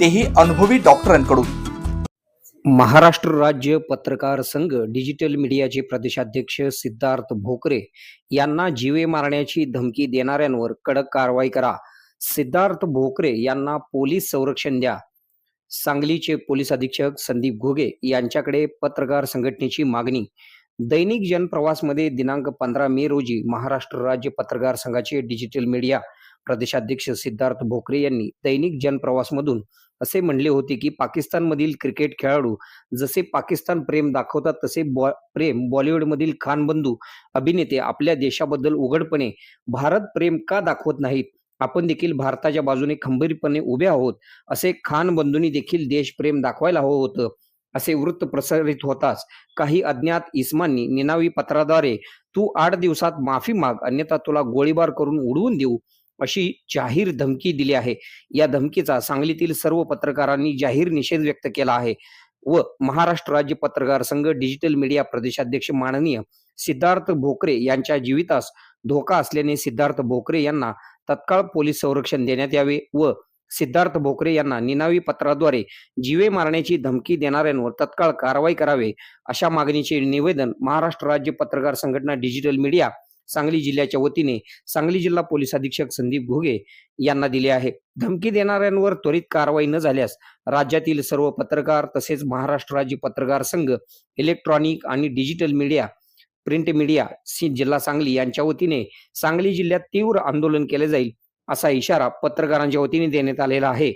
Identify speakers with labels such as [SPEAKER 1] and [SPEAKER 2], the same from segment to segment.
[SPEAKER 1] तेही अनुभवी डॉक्टरांकडून.
[SPEAKER 2] महाराष्ट्र राज्य पत्रकार संघ डिजिटल मीडियाचे प्रदेशाध्यक्ष सिद्धार्थ भोकरे यांना जीवे मारण्याची धमकी देणाऱ्यांवर कडक कारवाई करा. सिद्धार्थ भोकरे यांना पोलीस संरक्षण द्या. सांगलीचे पोलीस अधीक्षक संदीप घोगे यांच्याकडे पत्रकार संघटनेची मागणी. दैनिक जनप्रवासमध्ये दिनांक पंधरा मे रोजी महाराष्ट्र राज्य पत्रकार संघाचे डिजिटल मीडिया प्रदेशाध्यक्ष सिद्धार्थ भोकरे यांनी दैनिक जनप्रवासमधून असे म्हणले होते की पाकिस्तानमधील क्रिकेट खेळाडू जसे पाकिस्तान प्रेम दाखवतात तसे बॉ प्रेम बॉलिवूडमधील खान बंधू अभिनेते आपल्या देशाबद्दल उघडपणे भारत प्रेम का दाखवत नाहीत? आपण देखील भारताच्या बाजूने खंबीरपणे उभे आहोत असे खान बंधूंनी देखील देशप्रेम दाखवायला हवं होतं असे वृत्त प्रसारित होताच. काही अज्ञात इस्मांनी निनावी पत्राद्वारे तू आठ दिवसात माफी माग अन्यथा तुला गोळीबार करून उडवून देऊ. अशी जाहीर धमकी दिली आहे. या धमकीचा सांगलीतील सर्व पत्रकारांनी जाहीर निषेध व्यक्त केला आहे व महाराष्ट्र राज्य पत्रकार संघ डिजिटल मीडिया प्रदेशाध्यक्ष माननीय सिद्धार्थ भोकरे यांच्या जीवितास धोका असल्याने सिद्धार्थ भोकरे यांना तत्काळ पोलीस संरक्षण देण्यात यावे व सिद्धार्थ भोकरे यांना निनावी पत्राद्वारे जीवे मारण्याची धमकी देणाऱ्यांवर तत्काळ कारवाई करावे अशा मागणीचे निवेदन महाराष्ट्र राज्य पत्रकार संघटना डिजिटल मीडिया सांगली जिल्ह्याच्या वतीने सांगली जिल्हा पोलीस अधीक्षक संदीप घोगे यांना दिले आहे. धमकी देणाऱ्यांवर त्वरित कारवाई न झाल्यास राज्यातील सर्व पत्रकार तसेच महाराष्ट्र राज्य पत्रकार संघ इलेक्ट्रॉनिक आणि डिजिटल मीडिया प्रिंट मीडिया जिल्हा सांगली यांच्या वतीने सांगली जिल्ह्यात तीव्र आंदोलन केले जाईल असा इशारा पत्रकारांच्या वतीने देण्यात आलेला आहे.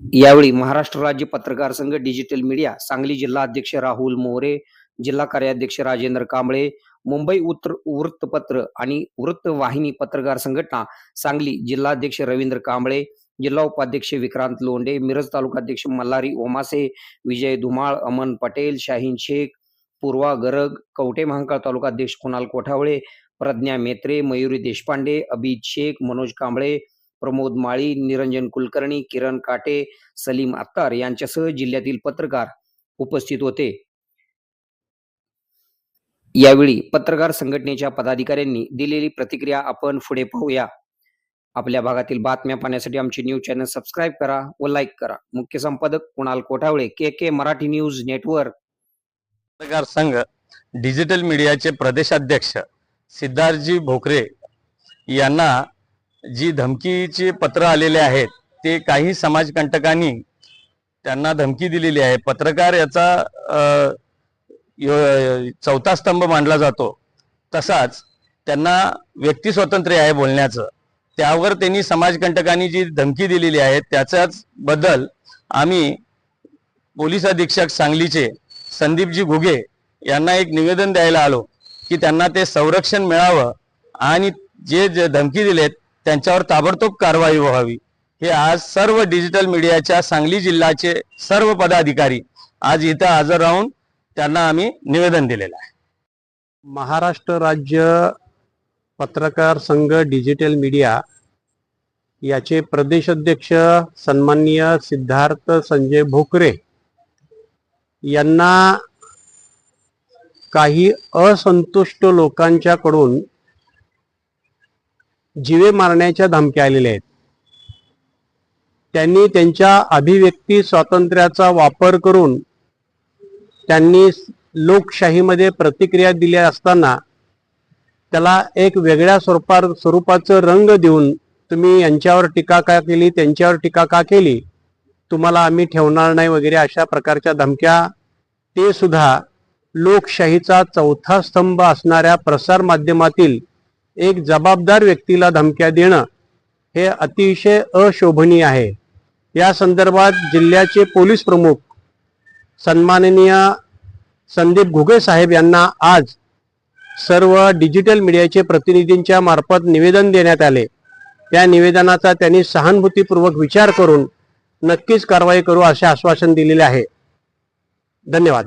[SPEAKER 2] यावेळी महाराष्ट्र राज्य पत्रकार संघ डिजिटल मीडिया सांगली जिल्हा अध्यक्ष राहुल मोरे जिल्हा कार्याध्यक्ष राजेंद्र कांबळे मुंबई उत्तर वृत्तपत्र आणि वृत्तवाहिनी पत्रकार संघटना सांगली जिल्हाध्यक्ष रवींद्र कांबळे जिल्हा उपाध्यक्ष विक्रांत लोंडे मिरज तालुकाध्यक्ष मल्हारी ओमासे विजय धुमाळ अमन पटेल शाहीन शेख पूर्वा गरग कवटे महांकाळ तालुकाध्यक्ष कुणाल कोठावळे प्रज्ञा मेत्रे मयुरी देशपांडे अभित शेख मनोज कांबळे प्रमोद माळी निरंजन कुलकर्णी किरण काटे सलीम अत्तार यांच्यासह जिल्ह्यातील पत्रकार उपस्थित होते. यावेळी पत्रकार संघटनेच्या पदाधिकाऱ्यांनी दिलेली प्रतिक्रिया आपण पुढे पाहूया. आपल्या भागातील बातम्या पाहण्यासाठी आमचे न्यूज चॅनल सबस्क्राईब करा व लाईक करा. मुख्य संपादक Kunal Kothawale K K Marathi news network.
[SPEAKER 3] पत्रकार संघ डिजिटल मीडियाचे प्रदेशाध्यक्ष सिद्धार्थजी भोकरे यांना जी धमकीचे पत्र आलेले आहेत ते काही समाजकंटकांनी त्यांना धमकी दिलेली आहे. पत्रकार याचा चौथा स्तंभ मानला जातो. तसाच त्यांना व्यक्ती स्वातंत्र्य आहे बोलण्याचं. त्यावर त्यांनी समाजकंटकांनी जी धमकी दिलेली आहे त्याच्याच बद्दल आम्ही पोलीस अधीक्षक सांगलीचे संदीपजी घुगे यांना एक निवेदन द्यायला आलो की त्यांना ते संरक्षण मिळावं आणि जे जे धमकी दिलेत त्यांच्यावर ताबडतोब कारवाई व्हावी. हे आज सर्व डिजिटल मीडियाच्या सांगली जिल्ह्याचे सर्व पदाधिकारी आज इथं हजर राहून त्यांना आम्ही निवेदन दिलेलं आहे.
[SPEAKER 4] महाराष्ट्र राज्य पत्रकार संघ डिजिटल मीडिया याचे प्रदेशाध्यक्ष सन्माननीय सिद्धार्थ संजय भोकरे यांना काही असंतुष्ट लोकांच्याकडून जीवे मारण्याच्या धमक्या आलेल्या आहेत. त्यांनी त्यांच्या अभिव्यक्ती स्वातंत्र्याचा वापर करून त्यांनी लोकशाहीमध्ये प्रतिक्रिया दिल्या असताना त्याला एक वेगळ्या स्वरूपा स्वरूपाचं रंग देऊन तुम्ही यांच्यावर टीका का केली त्यांच्यावर टीका का केली? तुम्हाला आम्ही ठेवणार नाही वगैरे अशा प्रकारच्या धमक्या. ते सुद्धा लोकशाहीचा चौथा स्तंभ असणाऱ्या प्रसार माध्यमातील एक जबाबदार व्यक्तीला धमक्या देणं हे अतिशय अशोभनीय आहे. या संदर्भात जिल्ह्याचे पोलीस प्रमुख सन्माननीय संदीप घुगे साहेब यांना आज सर्व डिजिटल मीडियाचे प्रतिनिधींच्या मार्फत निवेदन देण्यात आले. त्या निवेदनाचा त्यांनी सहानुभूतीपूर्वक विचार करून नक्कीच कारवाई करू असे आश्वासन दिलेले आहे. धन्यवाद.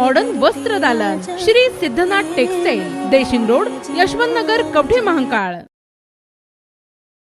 [SPEAKER 5] मॉडर्न वस्त्र दालन श्री सिद्धनाथ टेक्सटाईल देशिंग रोड यशवंत नगर कवठे महाकाळ.